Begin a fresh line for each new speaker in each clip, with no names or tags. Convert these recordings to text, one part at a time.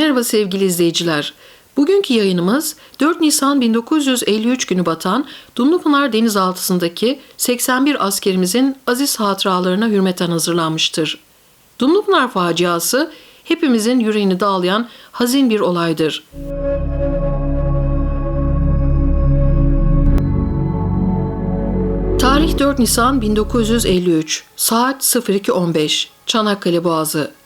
Merhaba sevgili izleyiciler. Bugünkü yayınımız 4 Nisan 1953 günü batan Dumlupınar denizaltısındaki 81 askerimizin aziz hatıralarına hürmeten hazırlanmıştır. Dumlupınar faciası hepimizin yüreğini dağlayan hazin bir olaydır. Tarih 4 Nisan 1953, saat 02.15, Çanakkale Boğazı.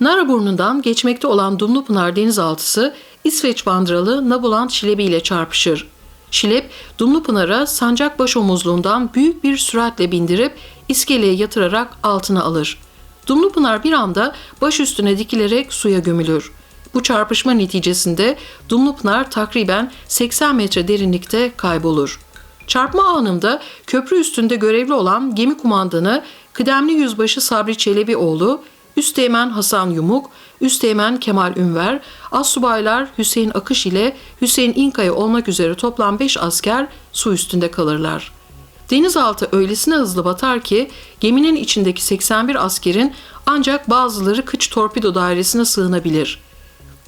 Naraburnu'ndan geçmekte olan Dumlupınar denizaltısı İsveç bandıralı Nabuland Şilebi ile çarpışır. Şilep, Dumlupınar'a sancak baş omuzluğundan büyük bir süratle bindirip iskeleye yatırarak altına alır. Dumlupınar bir anda baş üstüne dikilerek suya gömülür. Bu çarpışma neticesinde Dumlupınar takriben 80 metre derinlikte kaybolur. Çarpma anında köprü üstünde görevli olan gemi kumandanı kıdemli yüzbaşı Sabri Çelebioğlu, Üsteğmen Hasan Yumuk, Üsteğmen Kemal Ünver, Assubaylar Hüseyin Akış ile Hüseyin İnkaya olmak üzere toplam 5 asker su üstünde kalırlar. Denizaltı öylesine hızlı batar ki geminin içindeki 81 askerin ancak bazıları kıç torpido dairesine sığınabilir.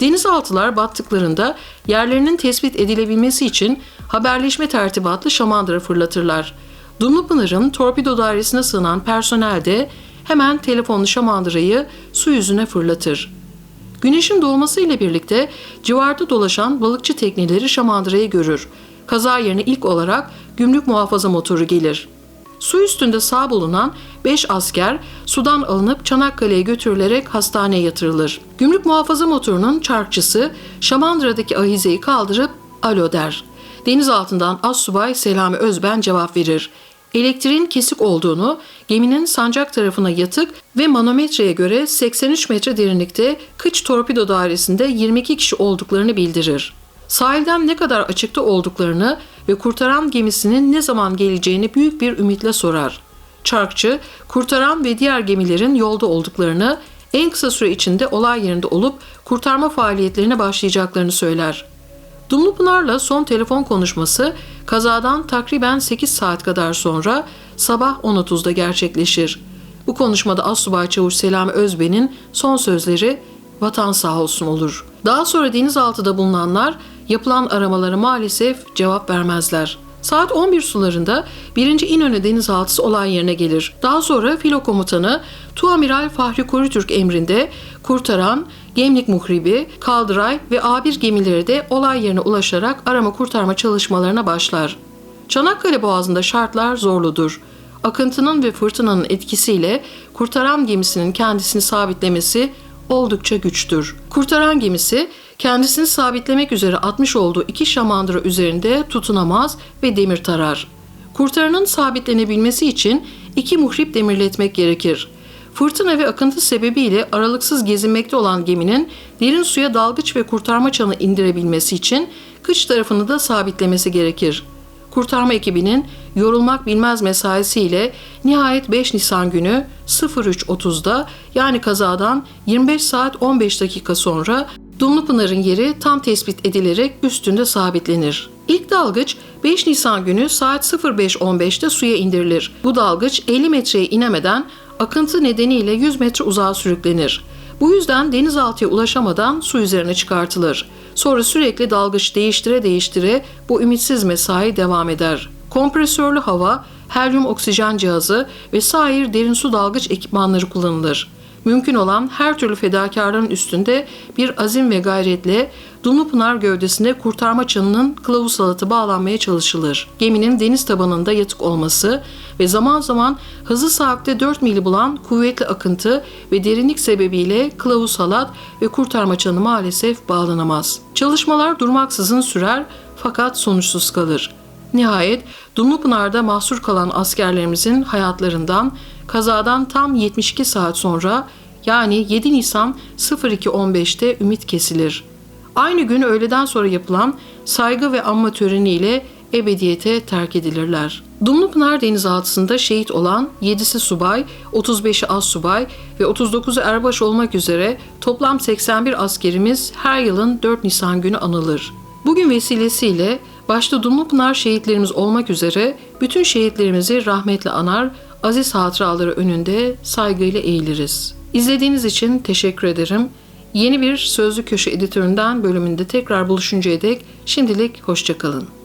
Denizaltılar battıklarında yerlerinin tespit edilebilmesi için haberleşme tertibatlı şamandıra fırlatırlar. Dumlupınar'ın torpido dairesine sığınan personel de hemen telefonlu şamandırayı su yüzüne fırlatır. Güneşin doğmasıyla birlikte civarda dolaşan balıkçı tekneleri şamandırayı görür. Kaza yerine ilk olarak gümrük muhafaza motoru gelir. Su üstünde sağ bulunan 5 asker sudan alınıp Çanakkale'ye götürülerek hastaneye yatırılır. Gümrük muhafaza motorunun çarkçısı Şamandıra'daki ahizeyi kaldırıp alo der. Deniz altından Assubay Selami Özben cevap verir. Elektriğin kesik olduğunu, geminin sancak tarafına yatık ve manometreye göre 83 metre derinlikte kıç torpido dairesinde 22 kişi olduklarını bildirir. Sahilden ne kadar açıkta olduklarını ve kurtaran gemisinin ne zaman geleceğini büyük bir ümitle sorar. Çarkçı, kurtaran ve diğer gemilerin yolda olduklarını, en kısa süre içinde olay yerinde olup kurtarma faaliyetlerine başlayacaklarını söyler. Dumlupınar'la son telefon konuşması kazadan takriben 8 saat kadar sonra sabah 10.30'da gerçekleşir. Bu konuşmada Assubay Çavuş Selami Özben'in son sözleri vatan sağ olsun olur. Daha sonra denizaltıda bulunanlar yapılan aramalara maalesef cevap vermezler. Saat 11 sularında 1. İnönü denizaltısı olay yerine gelir. Daha sonra filo komutanı Tuamiral Fahri Korutürk emrinde kurtaran Gemlik Muhribi, Kaldıray ve A1 gemileri de olay yerine ulaşarak arama kurtarma çalışmalarına başlar. Çanakkale Boğazı'nda şartlar zorludur. Akıntının ve fırtınanın etkisiyle kurtaran gemisinin kendisini sabitlemesi oldukça güçtür. Kurtaran gemisi kendisini sabitlemek üzere atmış olduğu iki şamandıra üzerinde tutunamaz ve demir tarar. Kurtaranın sabitlenebilmesi için iki muhrip demirletmek gerekir. Fırtına ve akıntı sebebiyle aralıksız gezinmekte olan geminin derin suya dalgıç ve kurtarma çanı indirebilmesi için kıç tarafını da sabitlemesi gerekir. Kurtarma ekibinin yorulmak bilmez mesaisiyle nihayet 5 Nisan günü 03.30'da yani kazadan 25 saat 15 dakika sonra Dumlupınar'ın yeri tam tespit edilerek üstünde sabitlenir. İlk dalgıç 5 Nisan günü saat 05.15'te suya indirilir. Bu dalgıç 50 metreye inemeden akıntı nedeniyle 100 metre uzağa sürüklenir. Bu yüzden denizaltıya ulaşamadan su üzerine çıkartılır. Sonra sürekli dalgıç değiştire değiştire bu ümitsiz mesai devam eder. Kompresörlü hava, helyum oksijen cihazı ve sair derin su dalgıç ekipmanları kullanılır. Mümkün olan her türlü fedakarlığın üstünde bir azim ve gayretle Dumlupınar gövdesine kurtarma çanının kılavuz salatı bağlanmaya çalışılır. Geminin deniz tabanında yatık olması ve zaman zaman hızı saatte 4 mili bulan kuvvetli akıntı ve derinlik sebebiyle kılavuz halat ve kurtarma çanı maalesef bağlanamaz. Çalışmalar durmaksızın sürer fakat sonuçsuz kalır. Nihayet Dumlupınar'da mahsur kalan askerlerimizin hayatlarından kazadan tam 72 saat sonra yani 7 Nisan 02.15'te ümit kesilir. Aynı gün öğleden sonra yapılan saygı ve anma töreniyle ebediyete terk edilirler. Dumlupınar denizaltısında şehit olan 7'si subay, 35'i az subay ve 39'u erbaş olmak üzere toplam 81 askerimiz her yılın 4 Nisan günü anılır. Bugün vesilesiyle başta Dumlupınar şehitlerimiz olmak üzere bütün şehitlerimizi rahmetle anar, aziz hatıraları önünde saygıyla eğiliriz. İzlediğiniz için teşekkür ederim. Yeni bir Sözlü Köşe editöründen bölümünde tekrar buluşuncaya dek şimdilik hoşçakalın.